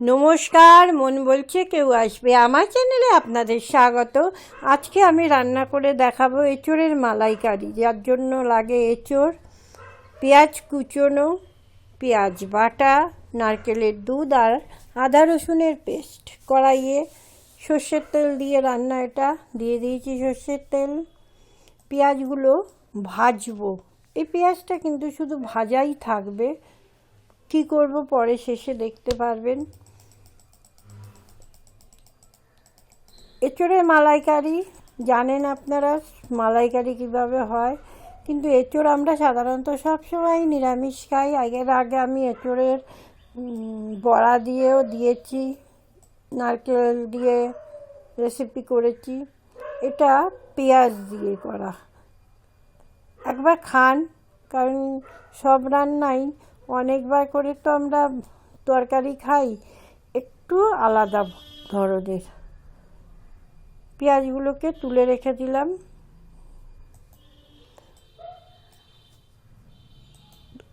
নমস্কার, মন বলছে কেউ আসবে। আমার চ্যানেলে আপনাদের স্বাগত। আজকে আমি রান্না করে দেখাবো এঁচোড়ের মালাইকারি। যার জন্য লাগে এঁচোড়, পেঁয়াজ কুচোনো, পেঁয়াজ বাটা, নারকেলের দুধ আর আদা রসুনের পেস্ট। কড়াইয়ে সর্ষের তেল দিয়ে রান্না এটা। দিয়ে দিয়েছি সর্ষের তেল। পেঁয়াজগুলো ভাজবো। এই পেঁয়াজটা কিন্তু শুধু ভাজাই থাকবে। কি করব পরে শেষে দেখতে পারবেন। এঁচড়ের মালাইকারি, জানেন আপনারা মালাইকারি কীভাবে হয়? কিন্তু এঁচড় আমরা সাধারণত সবসময় নিরামিষ খাই। আগের আগে আমি এঁচড়ের বড়া দিয়েও দিয়েছি, নারকেল দিয়ে রেসিপি করেছি। এটা পেঁয়াজ দিয়ে করা। একবার খান, কারণ সব রান্নাই অনেকবার করে তো আমরা তরকারি খাই, একটু আলাদা ধরনের। পেঁয়াজগুলোকে তুলে রেখে দিলাম।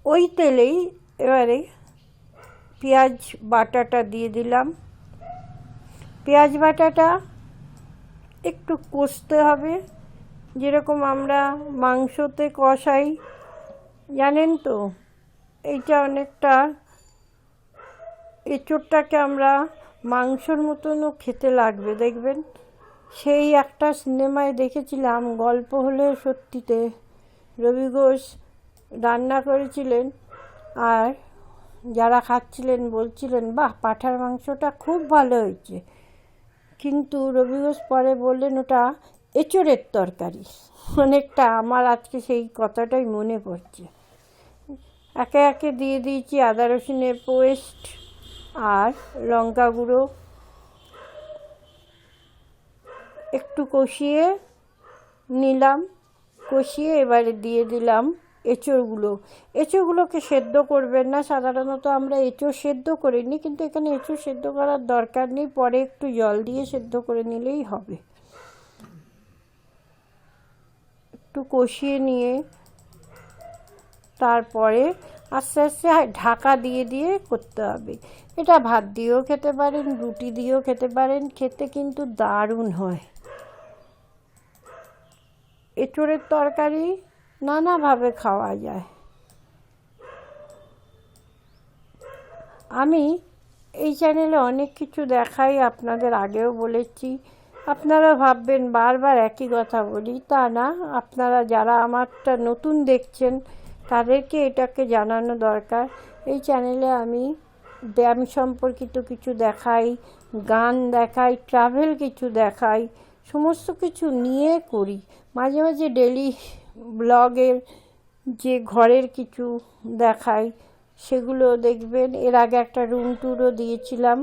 ওই তেলেই এবারে পেঁয়াজ বাটাটা দিয়ে দিলাম। পেঁয়াজ বাটাটা একটু কষতে হবে। যেরকম আমরা মাংসতে কষাই, জানেন তো? এইটা অনেকটা এঁচোড়টাকে আমরা মাংসর মতনও খেতে লাগবে, দেখবেন? সেই একটা সিনেমায় দেখেছিলাম, গল্প হলে সত্যিতে। রবি ঘোষ রান্না করেছিলেন আর যারা খাচ্ছিলেন বলছিলেন, বাহ, পাঁঠার মাংসটা খুব ভালো হয়েছে। কিন্তু রবি ঘোষ পরে বললেন, ওটা এঁচোড়ের তরকারি। অনেকটা আমার আজকে সেই কথাটাই মনে পড়ছে। একে একে দিয়ে দিয়েছি আদা রসুনের পেস্ট আর লঙ্কা গুঁড়ো। একটু কষিয়ে নিলাম। কষিয়ে এবারে দিয়ে দিলাম এঁচোড়গুলো। এঁচোড়গুলোকে সেদ্ধ করবেন না, সাধারণত আমরা এঁচোড় সেদ্ধ করিনি, কিন্তু এখানে এঁচোড় সেদ্ধ করার দরকার নেই, পরে একটু জল দিয়ে সেদ্ধ করে নিলেই হবে। একটু কষিয়ে নিয়ে তারপরে আস্তে আস্তে ঢাকা দিয়ে দিয়ে করতে হবে। এটা ভাত দিয়েও খেতে পারেন, রুটি দিয়েও খেতে পারেন, খেতে কিন্তু দারুণ হয়। এঁচোড়ের তরকারি নানাভাবে খাওয়া যায়। আমি এই চ্যানেলে অনেক কিছু দেখাই, আপনাদের আগেও বলেছি। আপনারা ভাববেন বারবার একই কথা বলি, তা না। আপনারা যারা আমারটা নতুন দেখছেন তাদেরকে এটাকে জানানো দরকার। এই চ্যানেলে আমি ব্যায়াম সম্পর্কিত কিছু দেখাই, গান দেখাই ট্রাভেল কিছু দেখাই, সমস্ত কিছু নিয়ে করি। মাঝে মাঝে ডেলি ব্লগের যে ঘরের কিছু দেখাই, সেগুলো দেখবেন। এর আগে একটা রুম ট্যুরও দিয়েছিলাম।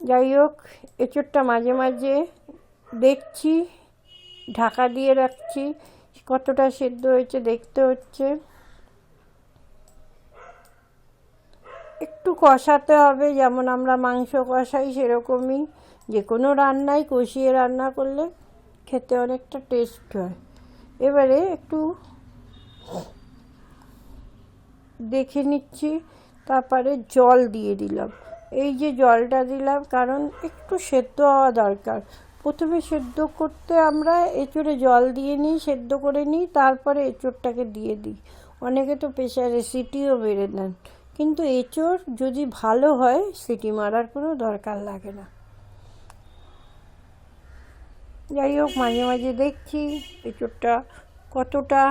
যাই হোক এচোরটা মাঝে মাঝে দেখছি, ঢাকা দিয়ে রাখছি। কতটা সেদ্ধ হয়েছে দেখতে হচ্ছে। একটু কষাতে হবে, যেমন আমরা মাংস কষাই সেরকমই। যে কোনো রান্নাই কষিয়ে রান্না করলে খেতে অনেকটা টেস্ট হয়। এবারে একটু দেখে নিচ্ছি, তারপরে জল দিয়ে দিলাম। এই যে জলটা দিলাম, কারণ একটু সেদ্ধ হওয়া দরকার। প্রথমে সেদ্ধ করতে আমরা এঁচড়ে জল দিয়ে নিই, সেদ্ধ করে নিই, তারপরে এঁচড়টাকে দিয়ে দিই। অনেকে তো প্রেশারে সিটিও বেড়ে দেন কিন্তু এঁচড় যদি ভালো হয়, সিটি মারার কোনো দরকার লাগে না। যাই হোক, মাঝে মাঝে দেখছি এঁচড়টা কতটা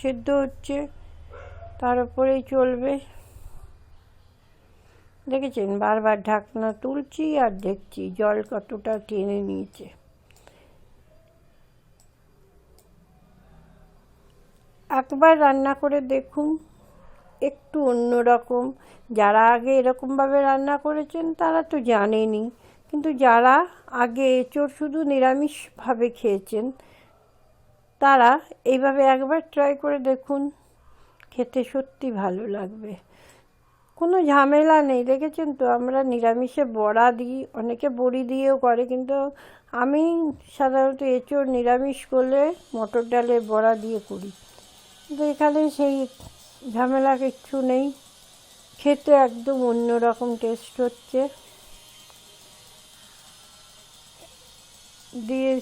সেদ্ধ হচ্ছে, তার উপরেই চলবে। দেখেছেন? বারবার ঢাকনা তুলছি আর দেখছি জল কতটা টেনে নিয়েছে। একবার রান্না করে দেখুন, একটু অন্যরকম যারা আগে এরকমভাবে রান্না করেছেন তারা তো জানেনি কিন্তু যারা আগে এঁচড় শুধু নিরামিষভাবে খেয়েছেন, তারা এইভাবে একবার ট্রাই করে দেখুন, খেতে সত্যি ভালো লাগবে। কোনো ঝামেলা নেই, দেখেছেন তো? আমরা নিরামিষে বড়া দিই, অনেকে বড়ি দিয়েও করে, কিন্তু আমি সাধারণত এঁচড় নিরামিষ করলে মটর ডালের বড়া দিয়ে করি। কিন্তু এখানে সেই ঝামেলা কিচ্ছু নেই। খেতে একদম অন্যরকম টেস্ট হচ্ছে। দিয়ে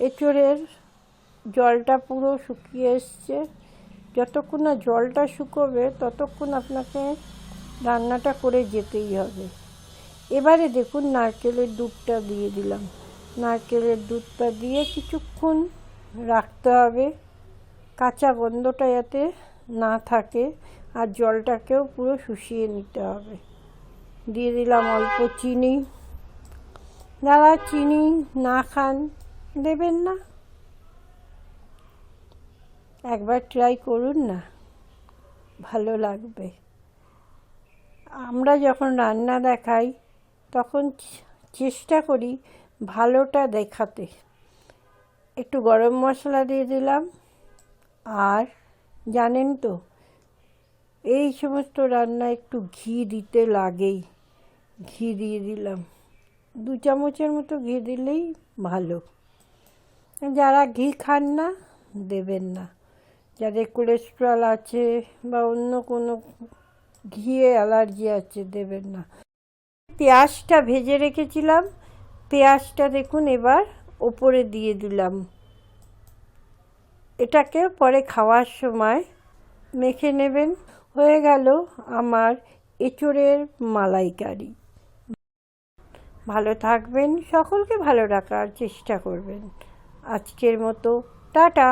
এঁচড়ের জলটা পুরো শুকিয়ে এসছে। যতক্ষণ না জলটা শুকোবে, ততক্ষণ আপনাকে রান্নাটা করে যেতেই হবে। এবারে দেখুন নারকেলের দুধটা দিয়ে দিলাম। নারকেলের দুধটা দিয়ে কিছুক্ষণ রাখতে হবে। কাঁচা গন্ধটা যাতে না থাকে আর জলটাকেও পুরো শুষিয়ে নিতে হবে। দিয়ে দিলাম অল্প চিনি। যারা চিনি না খান, দেবেন না। একবার ট্রাই করুন না, ভালো লাগবে। আমরা যখন রান্না দেখাই, তখন চেষ্টা করি ভালোটা দেখাতে। একটু গরম মশলা দিয়ে দিলাম। আর জানেন তো, এই সমস্ত রান্না একটু ঘি দিতে লাগেই। ঘি দিয়ে দিলাম। দু চামচের মতো ঘি দিলেই ভালো। যারা ঘি খান না, দেবেন না। যাদের কোলেস্ট্রল আছে বা অন্য কোনো ঘিয়ে অ্যালার্জি আছে, দেবেন না। পেঁয়াজটা ভেজে রেখেছিলাম। পেঁয়াজটা দেখুন এবার ওপরে দিয়ে দিলাম। এটাকে পরে খাওয়ার সময় মেখে নেবেন। হয়ে গেল আমার এঁচড়ের মালাইকারি। ভালো থাকবেন, সকলকে ভালো রাখার চেষ্টা করবেন। আজকের মতো, টাটা।